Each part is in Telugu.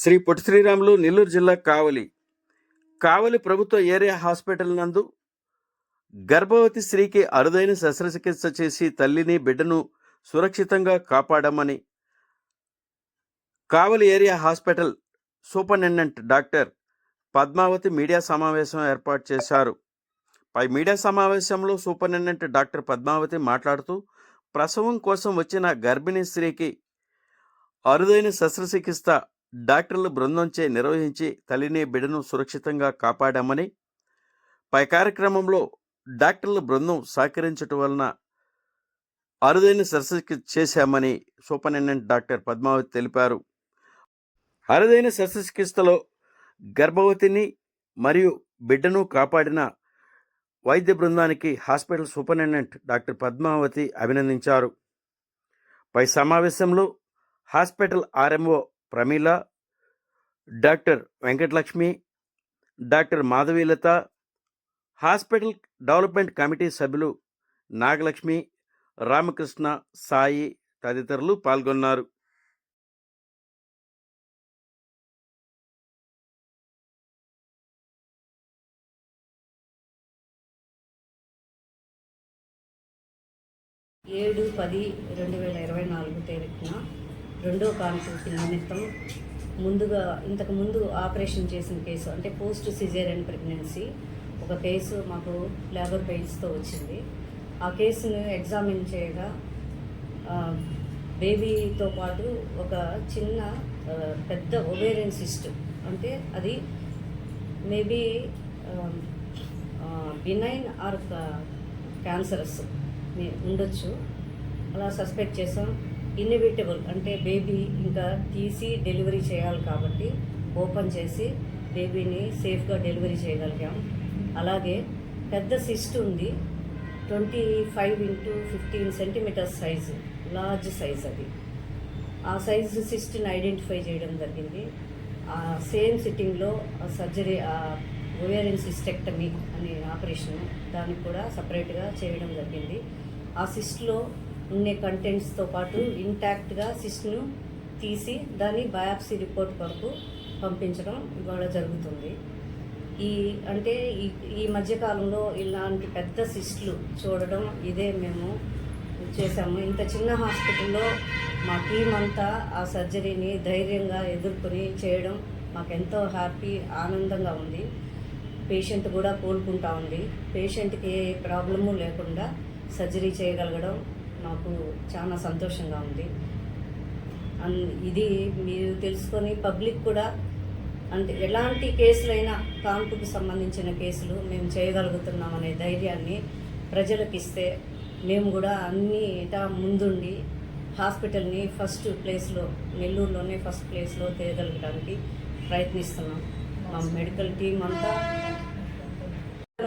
శ్రీ పొట్టి శ్రీరాములు నెల్లూరు జిల్లా కావలి. కావలి ప్రభుత్వ ఏరియా హాస్పిటల్ నందు గర్భవతి స్త్రీకి అరుదైన శస్త్రచికిత్స చేసి తల్లిని బిడ్డను సురక్షితంగా కాపాడమని Kavali area hospital superintendent doctor Padmavati media సమావేశం ఏర్పాటు చేశారు. పై మీడియా సమావేశంలో సూపరింటెండెంట్ డాక్టర్ పద్మావతి మాట్లాడుతూ ప్రసవం కోసం వచ్చిన గర్భిణీ స్త్రీకి అరుదైన శస్త్రచికిత్స డాక్టర్ల బృందంచే నిర్వహించి తల్లిని బిడ్డను సురక్షితంగా కాపాడామని పై కార్యక్రమంలో డాక్టర్ల బృందం సహకరించటం వలన అరుదైన శస్త్రచికిత్స చేశామని సూపరింటెండెంట్ డాక్టర్ పద్మావతి తెలిపారు. అరుదైన శస్త్రచికిత్సలో గర్భవతిని మరియు బిడ్డను కాపాడిన వైద్య బృందానికి హాస్పిటల్ సూపరింటెండెంట్ డాక్టర్ పద్మావతి అభినందించారు. పై సమావేశంలో hospital RMO Pramila doctor Venkatalakshmi doctor Madhavilatha hospital development committee సభ్యులు నాగలక్ష్మి రామకృష్ణ సాయి తదితరులు పాల్గొన్నారు. ఏడు పది రెండు వేల ఇరవై నాలుగు తేదీన రెండో కాన్పు నిమిత్తం ముందుగా ఇంతకు ముందు ఆపరేషన్ చేసిన కేసు అంటే పోస్ట్ సిజేరియన్ ప్రెగ్నెన్సీ ఒక కేసు మాకు లేబర్ పెయిన్స్తో వచ్చింది. ఆ కేసును ఎగ్జామిన్ చేయగా బేబీతో పాటు ఒక చిన్న పెద్ద ఒవేరియన్ సిస్ట్ అంటే అది మేబీ బినైన్ ఆర్ క్యాన్సరస్ ఉండొచ్చు. అలా సస్పెక్ట్ చేసాం. ఇన్ఎవిటబుల్ అంటే బేబీ ఇంకా తీసి డెలివరీ చేయాలి కాబట్టి ఓపెన్ చేసి బేబీని సేఫ్గా డెలివరీ చేయగలిగాం. అలాగే పెద్ద సిస్ట్ ఉంది twenty five into fifteen centimeters size large size అది. ఆ సైజు సిస్ట్ని ఐడెంటిఫై చేయడం జరిగింది. ఆ సేమ్ సిట్టింగ్లో సర్జరీ ఓవేరియన్ సిస్టెక్టమీ అనే ఆపరేషన్ దానికి కూడా సపరేట్గా చేయడం జరిగింది. ఆ సిస్ట్లో ఉండే కంటెంట్స్తో పాటు ఇంటాక్ట్గా సిస్ట్ను తీసి దాని బయాప్సీ రిపోర్ట్ వరకు పంపించడం ఇవాళ జరుగుతుంది. ఈ అంటే ఈ ఈ మధ్యకాలంలో ఇలాంటి పెద్ద సిస్ట్లు చూడడం ఇదే మేము చేశాము. ఇంత చిన్న హాస్పిటల్లో మా టీం అంతా ఆ సర్జరీని ధైర్యంగా ఎదుర్కొని చేయడం మాకు ఎంతో హ్యాపీ ఆనందంగా ఉంది. పేషెంట్ కూడా కోలుకుంటా ఉంది. పేషెంట్కి ఏ ప్రాబ్లము లేకుండా సర్జరీ చేయగలగడం నాకు చాలా సంతోషంగా ఉంది. అండ్ ఇది మీరు తెలుసుకొని పబ్లిక్ కూడా అంటే ఎలాంటి కేసులైనా కాన్పుకి సంబంధించిన కేసులు మేము చేయగలుగుతున్నాం అనే ధైర్యాన్ని ప్రజలకు ఇస్తే మేము కూడా అన్ని ఇటా ముందుండి హాస్పిటల్ని ఫస్ట్ ప్లేస్లో నెల్లూరులోనే ఫస్ట్ ప్లేస్లో తేగలగడానికి ప్రయత్నిస్తున్నాం. మా మెడికల్ టీం అంతా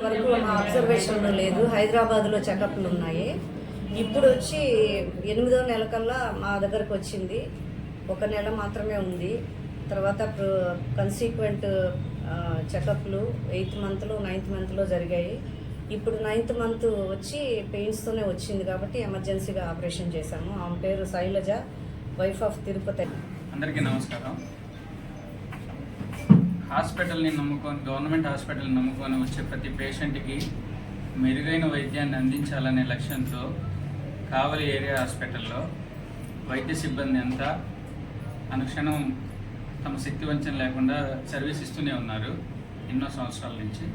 వరకు మా అబ్జర్వేషన్లో లేదు. హైదరాబాద్లో చెకప్లు ఉన్నాయి. ఇప్పుడు వచ్చి ఎనిమిదో నెల కల్లా మా దగ్గరకు వచ్చింది ఒక నెల మాత్రమే ఉంది. తర్వాత కన్సీక్వెంట్ చెకప్లు ఎయిత్ మంత్లో నైన్త్ మంత్లో జరిగాయి. ఇప్పుడు నైన్త్ మంత్ వచ్చి పెయిన్స్తోనే వచ్చింది కాబట్టి ఎమర్జెన్సీగా ఆపరేషన్ చేశాము. ఆమె పేరు శైలజ వైఫ్ ఆఫ్ తిరుపతి. అందరికీ నమస్కారం. హాస్పిటల్ని నమ్ముకొని గవర్నమెంట్ హాస్పిటల్ని నమ్ముకొని వచ్చే ప్రతి పేషెంట్కి మెరుగైన వైద్యాన్ని అందించాలనే లక్ష్యంతో కావలి ఏరియా హాస్పిటల్లో వైద్య సిబ్బంది అంతా అనుక్షణం తమ శక్తి వంచన లేకుండా సర్వీస్ ఇస్తూనే ఉన్నారు ఎన్నో సంవత్సరాల నుంచి.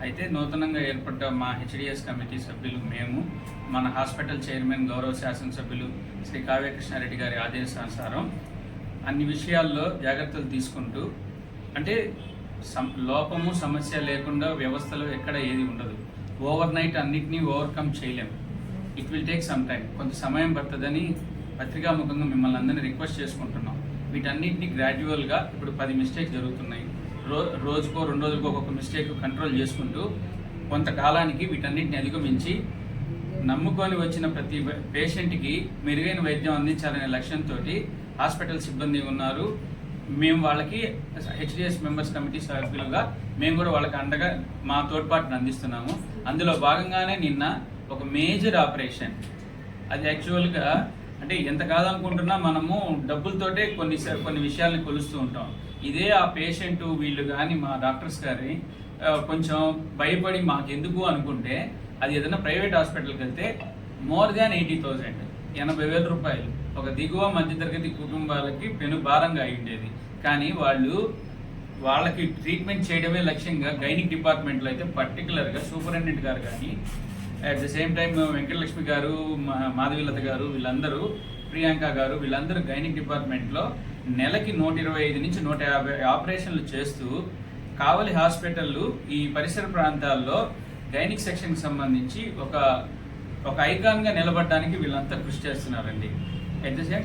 అయితే నూతనంగా ఏర్పడ్డ మా హెచ్డిఎస్ కమిటీ సభ్యులు మేము మన హాస్పిటల్ చైర్మన్ గౌరవ శాసనసభ్యులు శ్రీ కావ్యకృష్ణారెడ్డి గారి ఆదేశానుసారం అన్ని విషయాల్లో జాగ్రత్తలు తీసుకుంటూ అంటే సం- లోపము సమస్య లేకుండా వ్యవస్థలో ఎక్కడ ఏది ఉండదు. ఓవర్ నైట్ అన్నిటినీ ఓవర్కమ్ చేయలేము. It will take some time కొంత సమయం పడుతుందని పత్రికాముఖంగా మిమ్మల్ని అందరినీ రిక్వెస్ట్ చేసుకుంటున్నాం. వీటన్నిటిని గ్రాడ్యువల్గా ఇప్పుడు పది మిస్టేక్స్ జరుగుతున్నాయి. రో రోజుకో రెండు రోజుకో ఒక్కొక్క మిస్టేక్ కంట్రోల్ చేసుకుంటూ కొంతకాలానికి వీటన్నిటిని అధిగమించి నమ్ముకొని వచ్చిన ప్రతి పేషెంట్కి మెరుగైన వైద్యం అందించాలనే లక్ష్యంతో హాస్పిటల్ సిబ్బంది ఉన్నారు. మేము వాళ్ళకి హెచ్డిఎస్ మెంబర్స్ కమిటీ సభ్యులుగా మేము కూడా వాళ్ళకి అండగా మా తోడ్పాటును అందిస్తున్నాము. అందులో భాగంగానే నిన్న ఒక మేజర్ ఆపరేషన్. అది యాక్చువల్గా అంటే ఎంత కాదనుకుంటున్నా మనము డబ్బులతోటే కొన్ని కొన్ని విషయాల్ని కొలుస్తూ ఉంటాం. ఇదే ఆ పేషెంట్ వీళ్ళు కానీ మా డాక్టర్స్ గారి కొంచెం భయపడి మాకెందుకు అనుకుంటే అది ఏదైనా ప్రైవేట్ హాస్పిటల్కి వెళ్తే మోర్ దాన్ ఎయిటీ థౌసండ్ ఎనభై వేల రూపాయలు. ఒక దిగువ మధ్యతరగతి కుటుంబాలకి పెను భారంగా అయి ఉండేది. కానీ వాళ్ళు వాళ్ళకి ట్రీట్మెంట్ చేయడమే లక్ష్యంగా గైనిక్ డిపార్ట్మెంట్లో అయితే పర్టికులర్గా సూపరింటెండెంట్ గారు కానీ at the same time Venkatalakshmi garu మా- మాధవీలత గారు వీళ్ళందరూ ప్రియాంక గారు వీళ్ళందరూ గైనిక్ డిపార్ట్మెంట్లో నెలకి నూట ఇరవై ఐదు నుంచి నూట యాభై ఆపరేషన్లు చేస్తూ కావలి హాస్పిటల్లు ఈ పరిసర ప్రాంతాల్లో గైనిక్ సెక్షన్కి సంబంధించి ఒక ఒక ఐకాన్గా నిలబడడానికి వీళ్ళంతా కృషి చేస్తున్నారండి. At the same